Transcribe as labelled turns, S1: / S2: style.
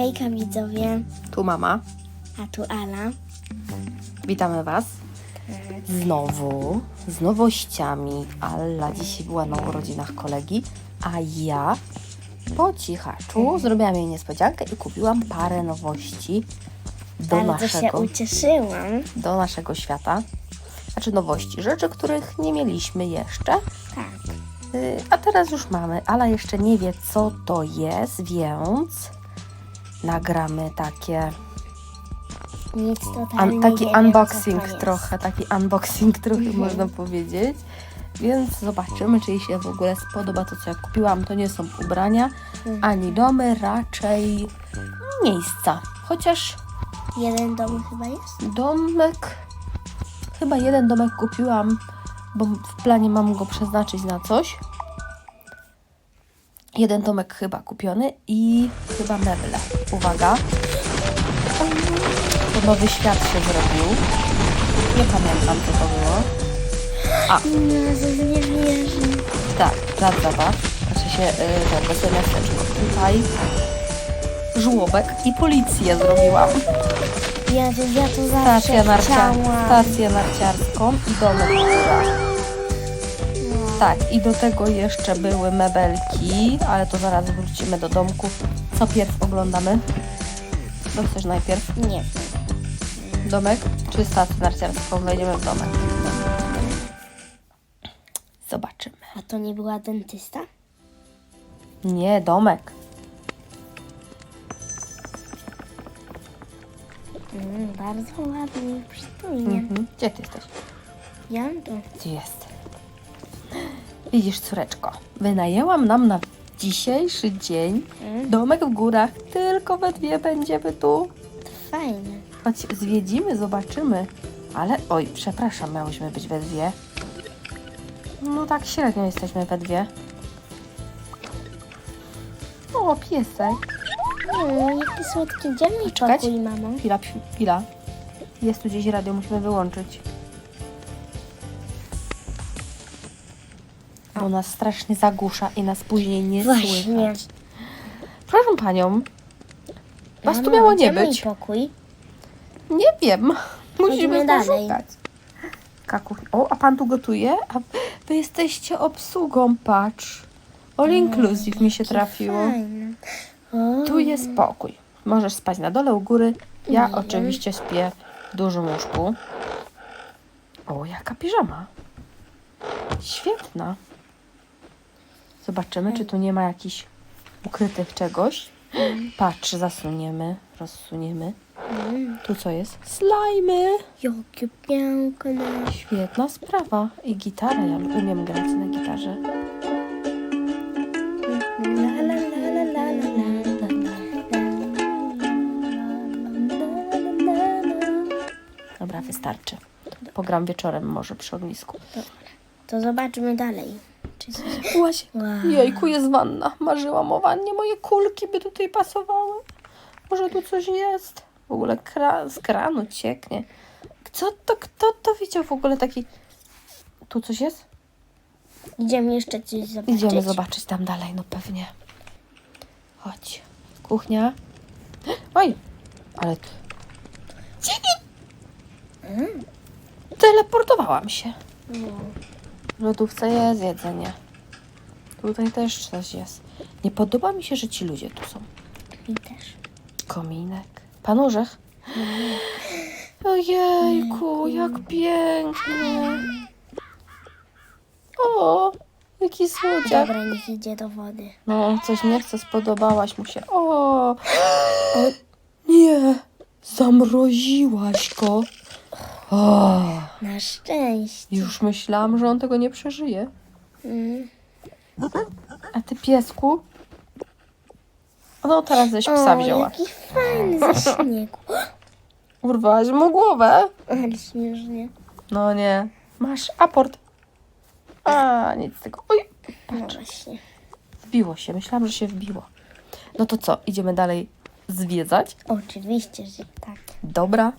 S1: Hejka widzowie,
S2: Tu mama.
S1: a tu Ala.
S2: Witamy Was. Znowu z nowościami. Alla dzisiaj była na urodzinach kolegi, a ja po cichaczu zrobiłam jej niespodziankę i kupiłam parę nowości do
S1: Bardzo się
S2: naszego,
S1: ucieszyłam.
S2: do naszego świata. Znaczy nowości, rzeczy, których nie mieliśmy jeszcze.
S1: Tak.
S2: Y, A teraz już mamy. Ala jeszcze nie wie, co to jest, więc nagramy takie
S1: Nic totalnie
S2: Un,
S1: nie
S2: taki
S1: wiem, co
S2: unboxing
S1: to jest.
S2: trochę, taki unboxing trochę
S1: Mhm.
S2: można powiedzieć. Więc zobaczymy, czy jej się w ogóle spodoba to, co ja kupiłam. To nie są ubrania,
S1: Mhm.
S2: ani domy, raczej miejsca. Chociaż
S1: Jeden dom chyba jest?
S2: domek, chyba jeden domek kupiłam, bo w planie mam go przeznaczyć na coś. Jeden domek chyba kupiony i chyba meble. Uwaga. To nowy świat się zrobił. Nie pamiętam co to było.
S1: Jezus, nie wierzę.
S2: Tak, plac zabaw. Znaczy się yy, tego miasteczko. Tutaj żłobek i policję zrobiłam.
S1: Jezus, ja to zawsze
S2: Stację,
S1: chciałam.
S2: stację narciarską i domek w górach. Tak, i do tego jeszcze były mebelki, ale to zaraz wrócimy do domku. Co pierw oglądamy? Co chcesz najpierw?
S1: Nie.
S2: Domek czy stację narciarską? Wejdziemy w domek. Zobaczymy.
S1: A to nie była dentysta?
S2: Nie, domek.
S1: Mm, bardzo ładnie, przystojnie.
S2: Mhm. Gdzie ty jesteś?
S1: Ja to.
S2: Gdzie jest? Widzisz, córeczko, wynajęłam nam na dzisiejszy dzień
S1: Mm,
S2: domek w górach. Tylko we dwie będziemy tu.
S1: fajnie.
S2: Chodź, zwiedzimy, zobaczymy. Ale, oj, przepraszam, miałyśmy być we dwie. No tak średnio jesteśmy we dwie. O, piesek.
S1: Mm, jaki słodki dziennik
S2: Czekać?
S1: pokój, mamo.
S2: Chwila, chwila. Jest tu gdzieś radio, musimy wyłączyć. Bo nas strasznie zagłusza i nas później nie
S1: Właśnie.
S2: słychać. Proszę panią, was tu
S1: Mamo,
S2: miało nie
S1: gdzie mój
S2: być.
S1: pokój?
S2: Nie wiem. Musimy
S1: dalej.
S2: poszukać. Kaku. O, a pan tu gotuje? A wy jesteście obsługą, patrz. All inclusive mi się trafiło.
S1: Fajne. O,
S2: Tu jest pokój. Możesz spać na dole u góry. Ja
S1: Nie.
S2: oczywiście śpię w dużym łóżku. O, jaka piżama. Świetna. Zobaczymy, czy tu nie ma jakichś ukrytych czegoś. Patrz, zasuniemy, rozsuniemy.
S1: Mm,
S2: Tu co jest? Slajmy.
S1: jakie piękne.
S2: Świetna sprawa. I gitara. Ja umiem grać na gitarze.
S1: La, la, la, la, la, la, la.
S2: Dobra, wystarczy. Pogram wieczorem może przy ognisku.
S1: To zobaczmy dalej. Czy coś...
S2: Łaś.
S1: Wow.
S2: Jejku, jest wanna. Marzyłam o wannie. Moje kulki by tutaj pasowały. Może tu coś jest? W ogóle kra z kranu cieknie. Co to, kto to widział w ogóle taki... Tu coś jest?
S1: Idziemy jeszcze coś zobaczyć.
S2: Idziemy zobaczyć tam dalej, no pewnie. Chodź. Kuchnia. Oj, ale...
S1: Mm.
S2: Teleportowałam się.
S1: No.
S2: W lodówce jest jedzenie. Tutaj też coś jest. Nie podoba mi się, że ci ludzie tu są.
S1: Mi też.
S2: Kominek. Pan Orzech? Ojejku, jak pięknie. O, jaki słodziak.
S1: Dobra, niech idzie do wody.
S2: No, coś nie chce, spodobałaś mu się. O, o nie, zamroziłaś go. O,
S1: Na szczęście.
S2: już myślałam, że on tego nie przeżyje.
S1: Mm.
S2: A ty piesku? No, teraz ześ psa
S1: O,
S2: wzięła.
S1: jaki fajny ze śniegu.
S2: Urwałaś mu głowę.
S1: Ale śmiesznie.
S2: No nie. Masz aport. A, nic z tego. Oj,
S1: No właśnie.
S2: wbiło się. Myślałam, że się wbiło. No to co, idziemy dalej zwiedzać?
S1: Oczywiście, że tak.
S2: Dobra.